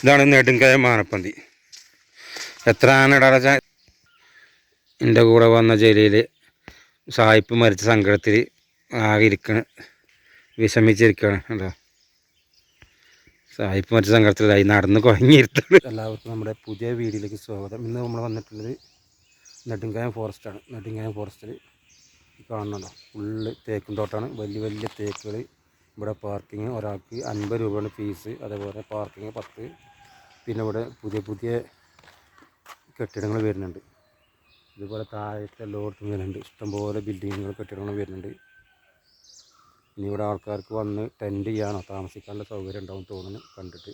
ഇതാണ് നെടുങ്കയ മാനപ്പന്തി. എത്ര ആനടച്ച എന്റെ കൂടെ വന്ന ജയിലിൽ സായിപ്പ് മരിച്ച സങ്കടത്തിൽ ആകെ ഇരിക്കണ് വിഷമിച്ചിരിക്കുകയാണ് എന്താ സായിപ്പ് മരിച്ച സങ്കടത്തിലായി നടന്ന് കുഴങ്ങിയിരുത്തത് എല്ലാവർക്കും നമ്മുടെ പുതിയ വീഡിയോയിലേക്ക് സ്വാഗതം. ഇന്ന് നമ്മൾ വന്നിട്ടുള്ളത് നെടുങ്കായം ഫോറസ്റ്റാണ് നെടുങ്കായം ഫോറസ്റ്റിൽ കാണുന്നുണ്ടോ? ഫുള്ള് തേക്കും തോട്ടാണ്. വലിയ വലിയ തേക്കുകൾ ഇവിടെ പാർക്കിങ് ഒരാൾക്ക് അൻപത് രൂപയാണ് ഫീസ് അതേപോലെ പാർക്കിങ് പത്ത് പിന്നെ ഇവിടെ പുതിയ പുതിയ കെട്ടിടങ്ങൾ വരുന്നുണ്ട്. ഇതുപോലെ താഴത്തെ എല്ലായിടത്തും വരുന്നുണ്ട്. ഇഷ്ടംപോലെ ബിൽഡിങ്ങുകൾ കെട്ടിടങ്ങൾ വരുന്നുണ്ട്. ഇനി ഇവിടെ ആൾക്കാർക്ക് വന്ന് ടെന്റ് ചെയ്യാനോ താമസിക്കാനുള്ള സൗകര്യം ഉണ്ടാവും തോന്നുന്നു കണ്ടിട്ട്.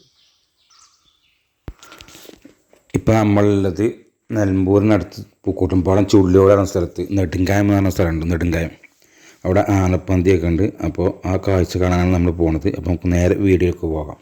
ഇപ്പം നമ്മളുള്ളത് നിലമ്പൂരിനടുത്ത് പൂക്കോട്ടുംപാടം ചുള്ളിയോടാണ് സ്ഥലത്ത് നെടുങ്കായം എന്ന് പറഞ്ഞ സ്ഥലമുണ്ട് നെടുങ്കായം. അവിടെ ആനപ്പന്തിയൊക്കെ ഉണ്ട്. അപ്പോൾ ആ കാഴ്ച കാണാനാണ് നമ്മൾ പോണത്. അപ്പോൾ നമുക്ക് നേരെ വീഡിയോക്ക് പോകാം.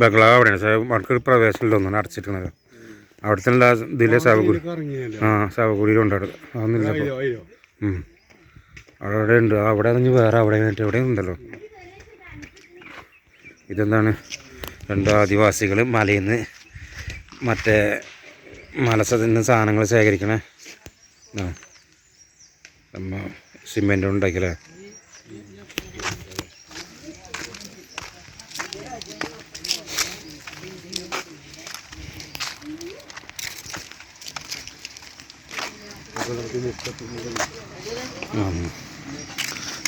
ബംഗ്ലാവ് അവിടെയാണ്. അവർക്ക് പ്രവേശനമില്ല ഒന്നും അടച്ചിട്ടുള്ളത് അവിടെ തന്നെ ഇതിലെ സാവകുടി ആ സാവകുരിയിലുണ്ട് അവിടെ. അതൊന്നുമില്ല. അവിടെ ഉണ്ട്. അവിടെ നിന്ന് വേറെ അവിടെ ആയിട്ട് എവിടെ ഉണ്ടല്ലോ. ഇതെന്താണ്? രണ്ട് ആദിവാസികൾ മലയിൽ നിന്ന് മറ്റേ മലസത്തിൽ നിന്ന് സാധനങ്ങൾ ശേഖരിക്കണേ. സിമെന്റ് ഉണ്ടാക്കിയല്ലേ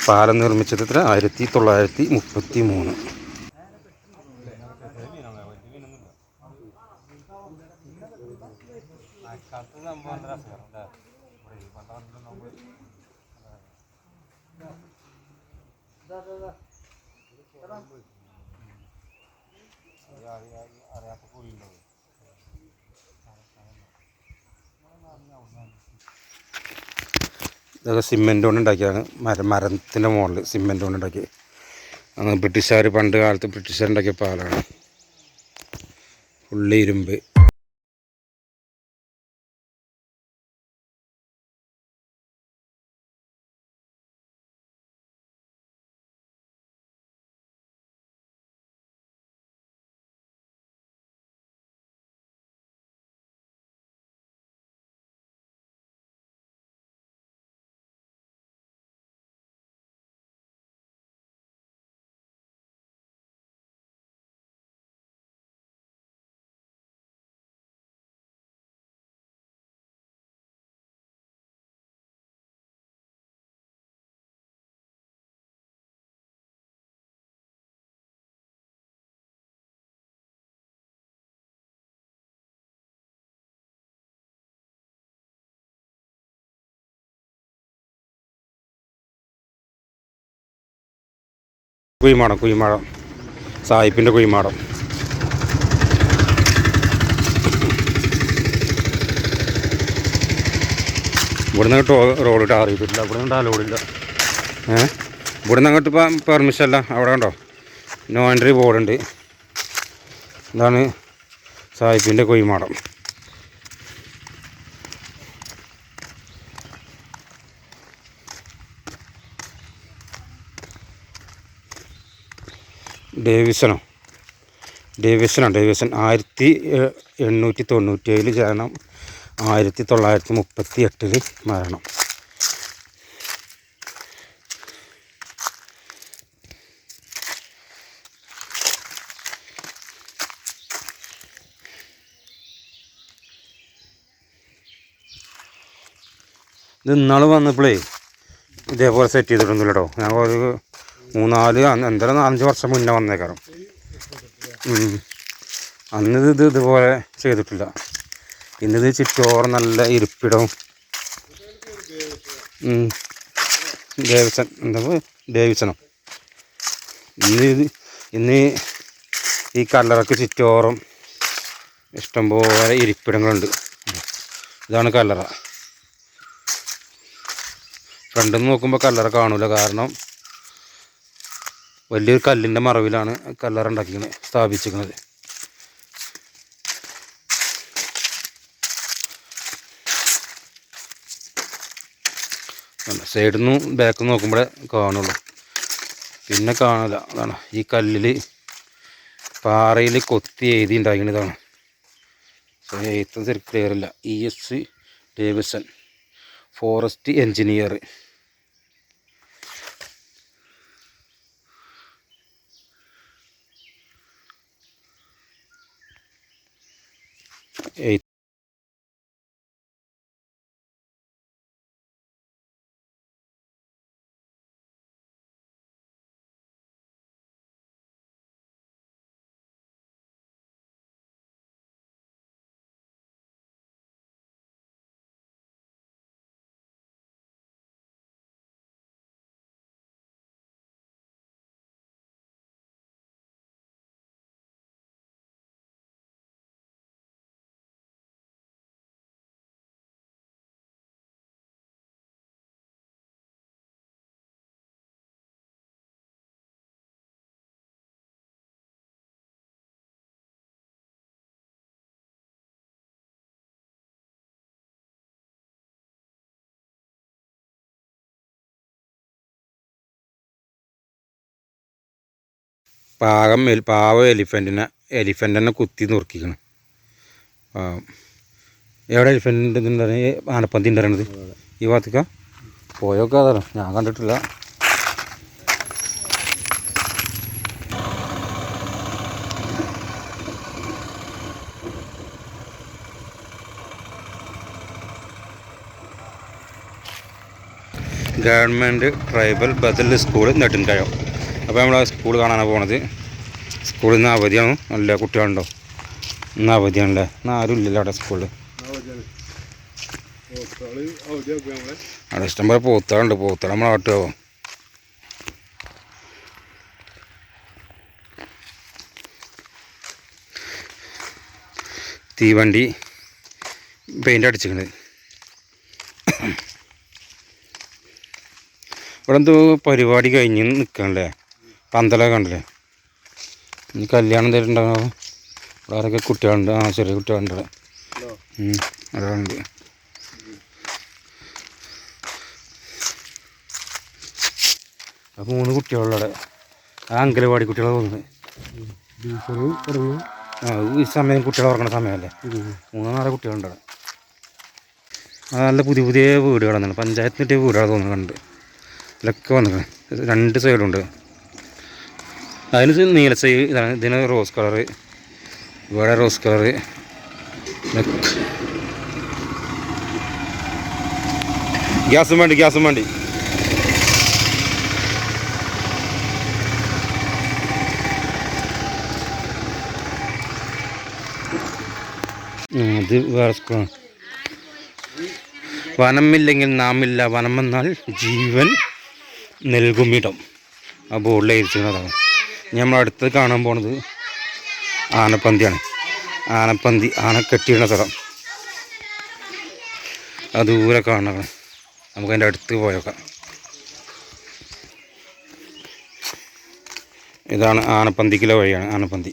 പാലം നിർമ്മിച്ചത് എത്ര? ആയിരത്തി തൊള്ളായിരത്തി മുപ്പത്തി മൂന്ന് ഇതൊക്കെ സിമെന്റ് കൊണ്ട് ഉണ്ടാക്കിയതാണ്. മര മരത്തിന്റെ മുകളിൽ സിമെന്റ് കൊണ്ട് ഉണ്ടാക്കി ബ്രിട്ടീഷുകാർ പണ്ട് കാലത്ത് ബ്രിട്ടീഷുകാർ ഉണ്ടാക്കിയ പാലാണ്. ഫുള്ള് ഇരുമ്പ്. കുയിമാടം കുയിമാടം സായിപ്പിന്റെ കുയിമാടം ഇവിടുന്ന് അങ്ങോട്ട് റോഡ് ഇട്ട് ചെയ്തിട്ടില്ല ഇവിടെ നിന്ന് ലോഡില്ല ഏ? ഇവിടുന്ന് അങ്ങോട്ട് ഇപ്പം പെർമിഷൻ അല്ല അവിടെ കണ്ടോ? നോ എൻട്രി ബോർഡുണ്ട് ഇതാണ് സായിപ്പിന്റെ കുയിമാടം ഡേവിസണോ? ഡേവിസണോ? ഡേവിസൺ ആയിരത്തി എണ്ണൂറ്റി തൊണ്ണൂറ്റി ഏഴിൽ ജനനം. ആയിരത്തി തൊള്ളായിരത്തി മുപ്പത്തി എട്ടിൽ മരണം. ഇത് ഇന്നാൾ വന്നപ്പോഴേ ഇതേപോലെ സെറ്റ് ചെയ്തിട്ടൊന്നുമില്ല കേട്ടോ ഞാൻ ഒരു മൂന്നാൽ എന്തായാലും നാലഞ്ച് വർഷം മുന്നേ വന്നേക്കാരം. അന്ന് ഇത് ഇത് ഇതുപോലെ ചെയ്തിട്ടില്ല. ഇന്നിത് ചുറ്റോറ് നല്ല ഇരിപ്പിടവും. ഡേവിസൺ എന്താ ഡേവിസണോ ഇന്ന് ഇന്ന് ഈ കല്ലറക്ക് ചുറ്റോറും ഇഷ്ടംപോലെ ഇരിപ്പിടങ്ങളുണ്ട്. ഇതാണ് കല്ലറ. ഫ്രണ്ടിൽ നിന്ന് നോക്കുമ്പോൾ കല്ലറ കാണൂല കാരണം വലിയൊരു കല്ലിന്റെ മറവിലാണ് കല്ലറ ഉണ്ടാക്കിക്കുന്നത് സ്ഥാപിച്ചിരിക്കുന്നത് സൈഡിൽ നിന്നും ബാക്ക് നോക്കുമ്പോഴേ കാണുള്ളൂ. പിന്നെ കാണില്ല അതാണ് ഈ കല്ലിൽ പാറയിൽ കൊത്തി എഴുതി ഉണ്ടാക്കിയതാണ് സോ എഴുത്തും ശരി ക്ലിയർ ഇല്ല E S Davison forest engineer പാകം പാവ എലിഫന്റിനെ എലിഫന്റിനെ കുത്തി നുറുക്കിക്കണം. എവിടെ എലിഫന്റ് ഉണ്ടായി ആനപ്പന്തി ഉണ്ടായിരുന്നത് ഈ ഭാഗത്തേക്കാ? പോയൊക്കെ അതാണ് ഞാൻ കണ്ടിട്ടില്ല. ഗവൺമെന്റ് ട്രൈബൽ ബദൽ സ്കൂൾ നെടുങ്കയം. അപ്പോൾ നമ്മൾ സ്കൂൾ കാണാനാണ് പോണത്. സ്കൂളിൽ നിന്ന് അവധിയാണ്. നല്ല കുട്ടികളുണ്ടോ? ഇന്ന് അവധിയാണല്ലേ? ഇന്ന് ആരും ഇല്ലല്ലോ അവിടെ സ്കൂളിൽ അവിടെ ഇഷ്ടം പോലെ പോത്തളുണ്ട് പോത്തള നമ്മളെ നാട്ടുകാവും തീവണ്ടി പെയിന്റ് അടിച്ചിട്ടുണ്ട് ഇവിടെ എന്തോ പരിപാടി കഴിഞ്ഞ് നിൽക്കണല്ലേ പന്തലൊക്കെ കണ്ടില്ലേ? ഇനി കല്യാണം തരുന്നുണ്ടാവും ഇവിടെ ആരൊക്കെ കുട്ടികളുണ്ട്? ആ ചെറിയ കുട്ടികളുണ്ട് ഒരാളുണ്ട് ആ മൂന്ന് കുട്ടികളുടെ ആ അങ്കലവാടി കുട്ടികളെ തോന്നുന്നത് ആ ഈ സമയം കുട്ടികൾ ഉറങ്ങുന്ന സമയമല്ലേ? മൂന്നോ കുട്ടികളുണ്ട് അവിടെ നല്ല പുതിയ പുതിയ വീടുകളാണ്. പഞ്ചായത്തിന്റെ വീടുകളാണ് തോന്നുന്നു കണ്ട്. ഇതിലൊക്കെ വന്നിട്ടുണ്ട്. രണ്ട് സൈഡുണ്ട് അതിന് ഇത് നീല സൈ ഇതാണ്. ഇതിന് റോസ് കളറ് ഇവിടെ റോസ് കളറ് ഗ്യാസും വേണ്ടി ഗ്യാസും വേണ്ടി. അത് വേറെ സ്കൂളാണ് വനമില്ലെങ്കിൽ നാമില്ല. വനമെന്നാൽ ജീവൻ നൽകുമിടം ആ ബോർഡിൽ എഴുതിച്ചിരുന്നതാണ് നമ്മൾ അടുത്ത് കാണാൻ പോണത് ആനപ്പന്തിയാണ്. ആനപ്പന്തി ആന കെട്ടിയിടുന്ന സ്ഥലം. അത് ദൂരെ കാണണം. നമുക്ക് അതിന്റെ അടുത്ത് പോയേക്കാം. ഇതാണ് ആനപ്പന്തിക്കുള്ള വഴിയാണ് ആനപ്പന്തി.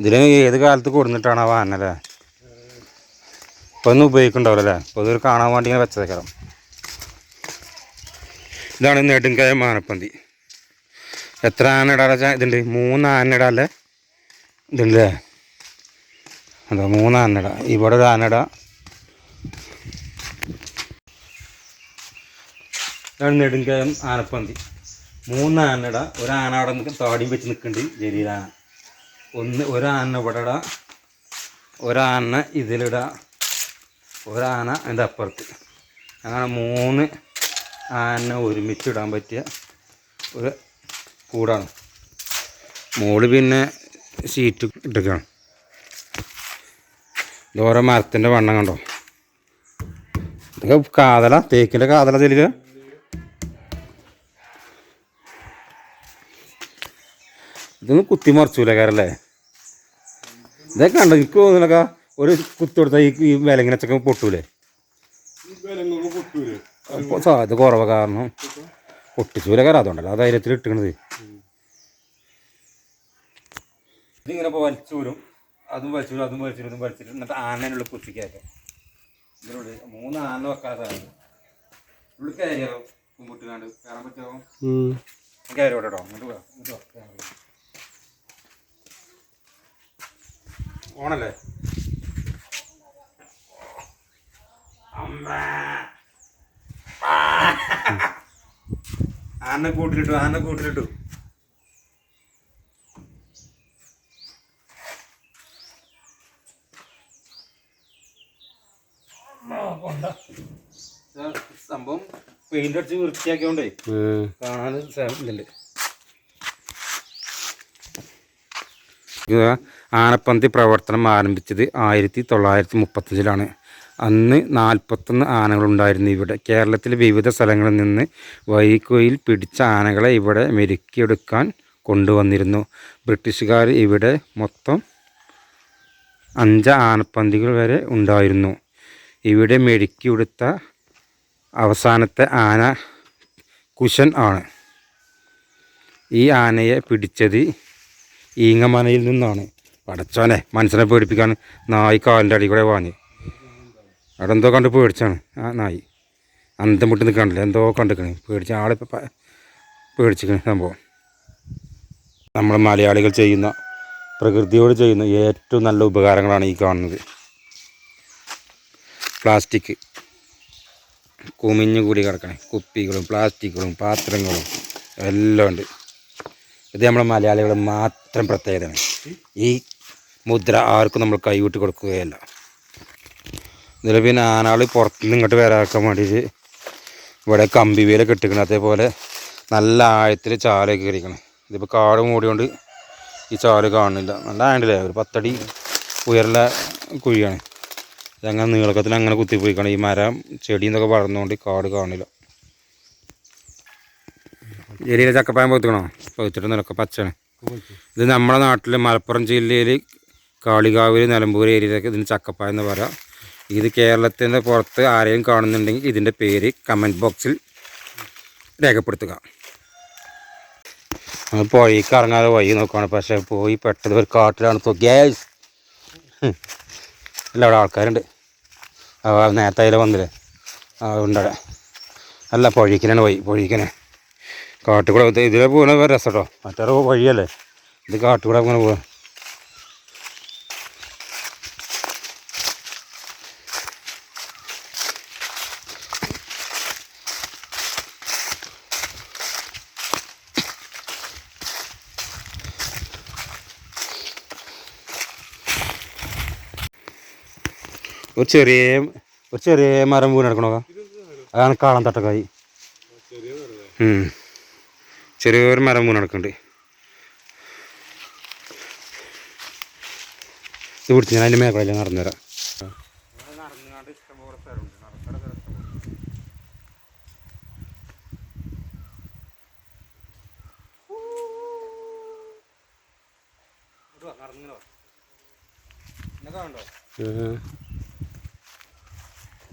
ഇതിന് ഏത് കാലത്ത് കൊടുന്നിട്ടാണ് ആ ആനല്ലേ ഇപ്പൊ ഒന്നും ഉപയോഗിക്കണ്ടാവില്ല അല്ലേ? അപ്പോൾ ഇതൊരു കാണാൻ വേണ്ടി ഇങ്ങനെ വെച്ചതേക്കാം ഇതാണ് നെടുങ്കായ മാനപ്പന്തി എത്ര ആന ഇടാ ഇതുണ്ട്. മൂന്ന് ആന ഇടാല്ലേ ഇതുണ്ടല്ലേ അതോ മൂന്ന് ആന ഇടാ ഇവിടെ ഒരു ആന ഇടാ ഇതാണ് നെടുങ്കയം ആനപ്പന്തി. മൂന്ന് ആന ഇടാ ഒരു ആന അവിടെ നിൽക്കും താടിയും വെച്ച് നിൽക്കുന്നുണ്ട് ജലീലാന ഒന്ന് ഒരാന ഇവിടെ ഇടാ ഒരാന ഇതിലിടാ. ഒരാന അതിന്റെ അപ്പുറത്ത്. അങ്ങനെ മൂന്ന് ആന ഒരുമിച്ച് ഇടാൻ പറ്റിയ ഒരു കൂടാണ്. മോൾ പിന്നെ സീറ്റ് ഇട്ടേക്കാണ് ഇതോരോ മരത്തിന്റെ വണ്ണം കണ്ടോ? ഇതൊക്കെ കാതല തേക്കിന്റെ കാതല ചെല്ലുക ഇതൊന്നും കുത്തി മറിച്ചൂല കാരല്ലേ? ഇതൊക്കെ കണ്ടോ? എനിക്ക് തോന്നുന്നൊക്കെ ഒരു കുത്തി കൊടുത്താൽ ഈ ഈ വിലങ്ങിനച്ചൊക്കെ പൊട്ടൂലേ? സാധ്യത കുറവ് കാരണം. പൊട്ടിച്ചൂല കയറാത്തോണ്ടല്ലോ ആ ധൈര്യത്തിൽ ഇട്ടിക്കണത്. ഇതിങ്ങനെ ഇപ്പോൾ വലിച്ചൂരും അതും വലിച്ചൂരും അതും വലിച്ചൂരും ഇതും വലിച്ചിട്ട് എന്നിട്ട് ആനനുള്ള കുത്തിക്കാക്കാം ഇതിനോട് മൂന്ന് ആന വെക്കാത്ത ഉള്ളിൽ കയറിയാലോ കുമ്പുട്ടിനാണ്ട് കയറാൻ പറ്റുമോ? കയറി വിടട്ടോ ഇങ്ങോട്ട് ഇങ്ങോട്ട്. ഓണല്ലേ? അമ്മേ. ആനെ കൂട്ടിലിട്ടു ആന കൂട്ടിലിട്ടു. സംഭവം പെയിന്റ് അടിച്ച് വൃത്തിയാക്കിയോണ്ടേ കാണാൻ ഇതുണ്ട് ആനപ്പന്തി പ്രവർത്തനം ആരംഭിച്ചത് ആയിരത്തി തൊള്ളായിരത്തി മുപ്പത്തഞ്ചിലാണ്. അന്ന് നാൽപ്പത്തൊന്ന് ആനകളുണ്ടായിരുന്നു ഇവിടെ. കേരളത്തിലെ വിവിധ സ്ഥലങ്ങളിൽ നിന്ന് വൈക്കോയിൽ പിടിച്ച ആനകളെ ഇവിടെ മെരുക്കിയെടുക്കാൻ കൊണ്ടുവന്നിരുന്നു. ബ്രിട്ടീഷുകാർ ഇവിടെ മൊത്തം അഞ്ച് ആനപ്പന്തികൾ വരെ ഉണ്ടായിരുന്നു. ഇവിടെ മെരുക്കിയെടുത്ത അവസാനത്തെ ആന കുശൻ ആണ്. ഈ ആനയെ പിടിച്ചത് ഈങ്ങമനയിൽ നിന്നാണ്. പടച്ചോനെ മനസ്സിനെ പേടിപ്പിക്കാൻ നായി കാലിന്റെ അടി കൂടെ വാങ്ങി. അവിടെ എന്തോ കണ്ട് പേടിച്ചാണ്. ആ നായി. അന്തം മുട്ടി നിൽക്കണില്ല എന്തോ കണ്ടിക്കണ്. പേടിച്ച ആളിപ്പോൾ പ- സംഭവം. നമ്മൾ മലയാളികൾ ചെയ്യുന്ന പ്രകൃതിയോട് ചെയ്യുന്ന ഏറ്റവും നല്ല ഉപകാരങ്ങളാണ് ഈ കാണുന്നത്. പ്ലാസ്റ്റിക്. കുമിഞ്ഞു കൂടി കിടക്കണേ. കുപ്പികളും പ്ലാസ്റ്റിക്കുകളും പാത്രങ്ങളും എല്ലാം ഉണ്ട്. ഇത് നമ്മളെ മലയാളികൾ മാത്രം പ്രത്യേകതയാണ്. ഈ മുദ്ര ആർക്കും നമ്മൾ കൈവിട്ട് കൊടുക്കുകയല്ല. ഇതിൽ പിന്നെ ആനകൾ പുറത്തുനിന്ന് ഇങ്ങോട്ട് വരാക്കാൻ വേണ്ടിയിട്ട് ഇവിടെ കമ്പി വേലൊക്കെ ഇട്ടിക്കണം അതേപോലെ നല്ല ആഴത്തിൽ ചാലൊക്കെ കയറിക്കണം ഇതിപ്പോൾ കാട് മൂടിയോണ്ട് ഈ ചാൽ കാണുന്നില്ല. നല്ല ആയണ്ടല്ലേ ഒരു പത്തടി ഉയരുള്ള കുഴിയാണ്. ഇതങ്ങനെ നീളക്കത്തിൽ അങ്ങനെ കുത്തിപ്പോയിക്കണം ഈ മരം ചെടി എന്നൊക്കെ വളർന്നുകൊണ്ട് കാട് കാണില്ല എരിയിലെ ചക്കപ്പായം പൊത്തിക്കണോ? പൊത്തിട്ട് നിലക്ക പച്ചയാണ്. ഇത് നമ്മുടെ നാട്ടിൽ മലപ്പുറം ജില്ലയിൽ കാളികാവിൽ നിലമ്പൂർ ഏരിയയിലൊക്കെ ഇതിന് ചക്കപ്പായ എന്ന് പറയാം. ഇത് കേരളത്തിന്റെ പുറത്ത് ആരെയും കാണുന്നുണ്ടെങ്കിൽ ഇതിന്റെ പേര് കമന്റ് ബോക്സിൽ രേഖപ്പെടുത്തുക. നമ്മൾ പുഴയ്ക്ക് ഇറങ്ങാതെ വഴി നോക്കുകയാണ് പക്ഷേ പോയി പെട്ടത് ഒരു കാട്ടിലാണ്. ഗ്യാസ് അല്ല അവിടെ ആൾക്കാരുണ്ട്. നേരത്തെ അതിലെ വന്നില്ലേ? ആ ഉണ്ടവിടെ അല്ല പുഴയ്ക്കനാണ് വഴി പുഴയ്ക്കനെ കാട്ടുകൂടെ ഇത് ഇതിലെ പോകുന്ന രസം കേട്ടോ മറ്റേ വഴിയല്ലേ? ഇത് കാട്ടുകൂടെ അങ്ങനെ പോവാ. ഒരു ചെറിയ ഒരു ചെറിയ മരം വീണ് കിടക്കണോ അതാണ് കാളം തട്ടക്കായി. ചെറിയൊരു മരം വീണ് കിടക്കുന്നുണ്ട്. ഇത് പിടിച്ച് ഞാൻ അതിന്റെ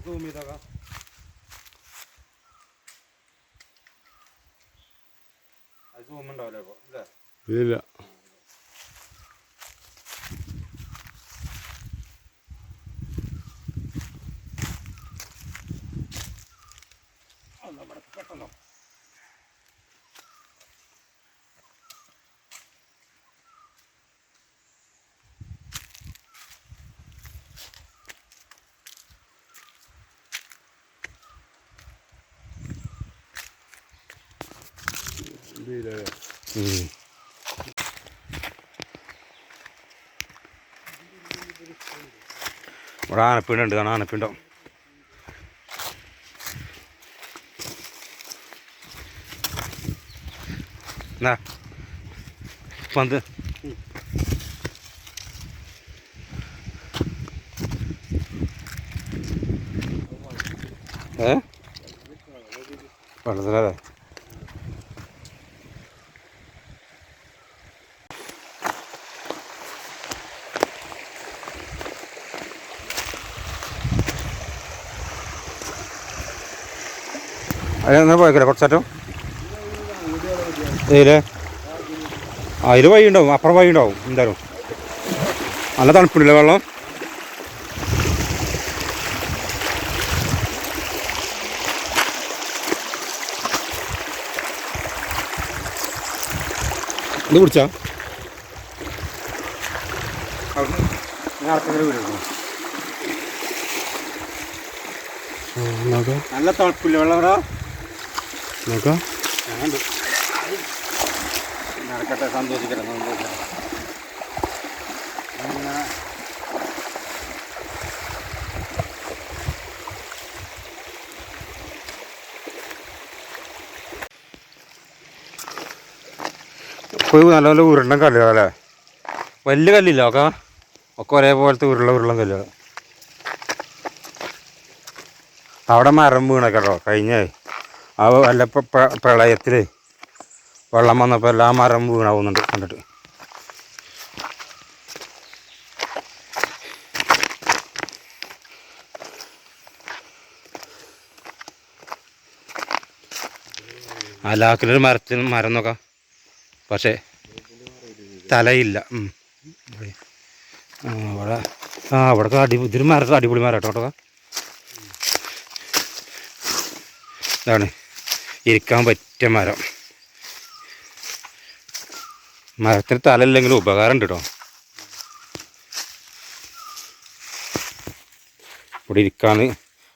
മേഖലയിൽ നടന്നു തരാം ഇല്ല ഇതില്ല ഉം. ഇവിടെ ആനപ്പിണ്ടുണ്ട് കാണാൻ ആനപ്പിണ്ടോ എന്നാ പന്ത് ഏ വെള്ളത്തിലല്ലേ അതിനൊന്നും പോയേക്കില്ല കുറച്ചേരം ഇതിലേ അതിൽ വഴി ഉണ്ടാവും അപ്പുറം വഴി ഉണ്ടാവും എന്തായാലും. നല്ല തണുപ്പുണ്ടല്ലേ വെള്ളം? ഇത് കുടിച്ചാ? നല്ല തണുപ്പില്ല വെള്ളം ഇവിടെ? നോക്കാം. നടക്കട്ടെ സന്തോഷിക്കട്ടെ സന്തോഷിക്കട്ടെ. അങ്ങനെ നല്ല നല്ലപോലെ ഉരുണ്ടൻ കല്ലുകളല്ലേ വലിയ കല്ലില്ല ഒക്കെ ഒക്കെ ഒരേപോലത്തെ ഉരുള ഉരുളൻ കല്ലുകൾ അവിടെ മരം വീണ കേട്ടോ കഴിഞ്ഞ. ആ വല്ല പ്ര- പ്ര- പ്രളയത്തിൽ വെള്ളം വന്നപ്പോൾ എല്ലാ മരം വീണാവുന്നുണ്ട് കണ്ടിട്ട്. ആ ലാക്കിലൊരു മരത്തിന് മരം നോക്കാം. പക്ഷേ തലയില്ല. അവിടെ ആ അവിടെ അടി ഇതിന് മരത്തിൽ അടിപൊളി മരം കേട്ടോ. ഇതാണ്. ഇരിക്കാൻ പറ്റിയ മരം. മരത്തിന് തലയില്ലെങ്കിലും ഉപകാരമുണ്ട് കേട്ടോ ഇവിടെ ഇരിക്കാന്ന്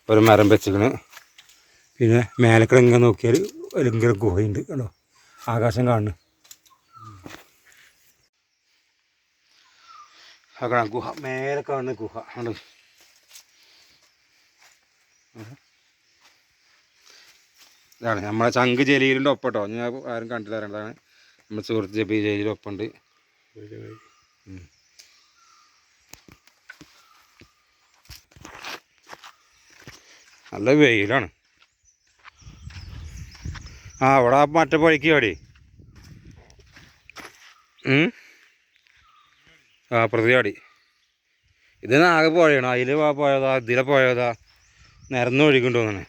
ഒരു മരം വെച്ചിരിക്കണ്. പിന്നെ മേലക്കടെ ഇങ്ങനെ നോക്കിയാൽ ഭയങ്കര ഗുഹയുണ്ട് കേട്ടോ ആകാശം കാണുന്നു. ആ ഗുഹ. മേലെ കാണുന്ന ഗുഹ. ആണ് ഇതാണ്. നമ്മളെ ചങ്ക് ജലീലിന്റെ ഒപ്പം കേട്ടോ ഞാൻ ആരും കണ്ടില്ല നമ്മൾ നമ്മുടെ സുഹൃത്ത് ജബി ജലീലിന്റെ ഒപ്പമുണ്ട് ഉണ്ട് നല്ല വെയിലാണ്. ആ അവിടെ മറ്റേ പുഴയ്ക്ക് അവിടെ ആ പ്രതിയാടി ഇത് ആകെ പുഴയാണ്. അതിൽ പോയതാ ഇതിലെ പോയതാ. നിരന്ന് ഒഴുകിണ്ട് തോന്നണേ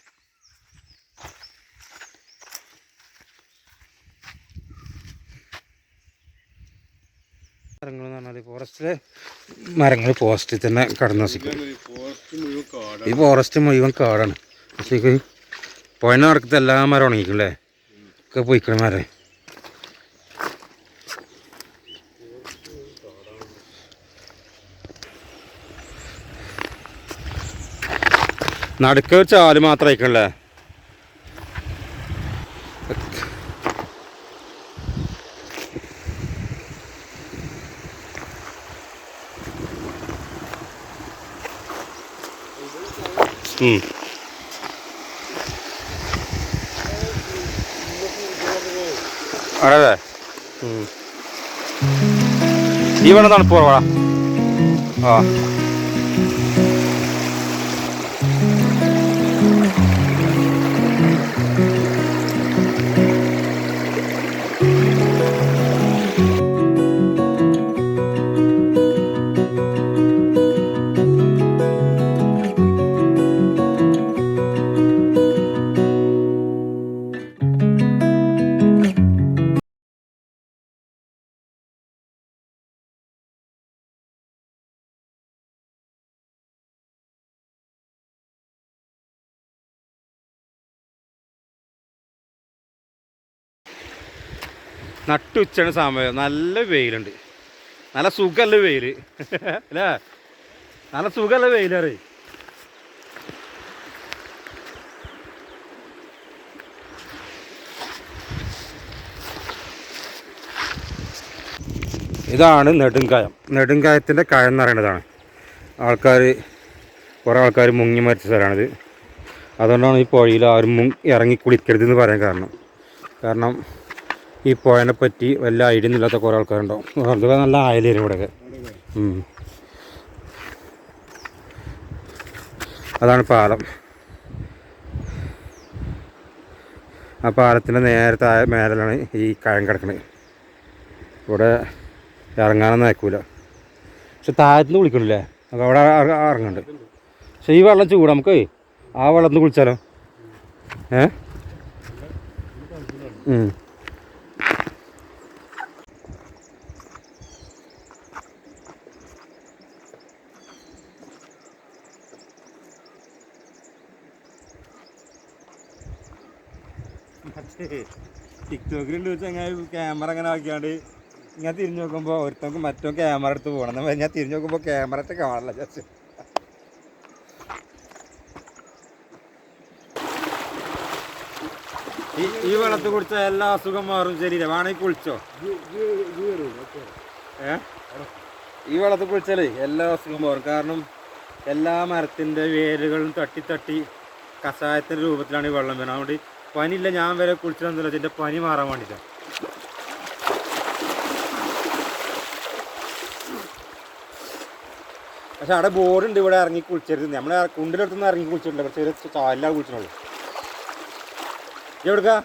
മരങ്ങൾ എന്ന് പറഞ്ഞാൽ ഫോറസ്റ്റിലെ മരങ്ങൾ ഫോറസ്റ്റിൽ തന്നെ കടന്നു വസിക്കും ഈ ഫോറസ്റ്റ് മുഴുവൻ കാടാണ്. പക്ഷേ പോയിന നടക്കത്തെ എല്ലാ മരം ഉണങ്ങിക്കും അല്ലേ? ഒക്കെ പോയിക്കണ മരം. നടുക്ക് ഒരു ചാൽ മാത്രം അയക്കണല്ലേ അതെ. ഈ വേണം തണുപ്പ് ആ. നട്ടുച്ചയാണ് സമയം നല്ല വെയിലുണ്ട്. നല്ല സുഖമല്ല വെയിൽ അല്ലേ? നല്ല സുഖമല്ല വെയിലറി ഇതാണ് നെടുങ്കായം. നെടുങ്കായത്തിന്റെ കായം എന്ന് പറയുന്നതാണ് ആൾക്കാർ കുറേ ആൾക്കാർ മുങ്ങി മരിച്ച സ്ഥലമാണിത്. അതുകൊണ്ടാണ് ഈ പുഴയിൽ ആരും മുങ്ങി ഇറങ്ങി കുളിക്കരുതെന്ന് പറയാൻ കാരണം. കാരണം ഈ പുഴനെ പറ്റി വല്ല ഐഡിയ ഇല്ലാത്ത കുറേ ആൾക്കാരുണ്ടാവും. അതൊക്കെ നല്ല ആയലേരും ഇവിടെയൊക്കെ. അതാണ് പാലം. ആ പാലത്തിന്റെ നേരത്തെ താഴെ മേലാണ് ഈ കഴം കിടക്കുന്നത് ഇവിടെ ഇറങ്ങാനൊന്നും അയക്കൂല. പക്ഷെ താഴത്തുനിന്ന് കുളിക്കണില്ലേ അപ്പോൾ അവിടെ ഇറ- ഇറങ്ങുന്നുണ്ട്. പക്ഷെ ഈ വെള്ളം ചൂട്. നമുക്ക് ആ വെള്ളത്തിൽ കുളിച്ചാലോ? ഏ? ടിക്ടോക്കിലുണ്ട് ചങ്ങായി ക്യാമറ അങ്ങനെ ആക്കിയാണ്ട് ഞാൻ തിരിഞ്ഞു നോക്കുമ്പോൾ ഒരുത്തവർക്ക് മറ്റോ ക്യാമറ എടുത്ത് പോകണം. ഞാൻ തിരിഞ്ഞു നോക്കുമ്പോൾ ക്യാമറ കാണില്ല ജസ്റ്റ് ഈ വെള്ളത്തിൽ കുടിച്ച എല്ലാ അസുഖം മാറും ശരീരം. വേണമെങ്കിൽ കുളിച്ചോ? ഏ? ഈ വെള്ളത്തിൽ കുളിച്ചാലേ എല്ലാ അസുഖം മാറും. കാരണം എല്ലാ മരത്തിന്റെ വേരുകളും തട്ടി തട്ടി കഷായത്തിന്റെ രൂപത്തിലാണ് ഈ വെള്ളം വരുന്നത്. അതുകൊണ്ട് പനിയില്ല ഞാൻ വരെ കുളിച്ചിട്ടൊന്നുമില്ല. ഇതിന്റെ പനി മാറാൻ വേണ്ടിയിട്ടാണ് പക്ഷെ അവിടെ ബോർഡ് ഉണ്ട് ഇവിടെ ഇറങ്ങി കുളിച്ചരുത്. നമ്മളെ കുണ്ടിലെടുത്തുനിന്ന് ഇറങ്ങി കുളിച്ചിട്ടില്ല. പക്ഷേ ചാലിലാണ് കുളിച്ചിട്ടുള്ളൂ എവിടുക്കാ?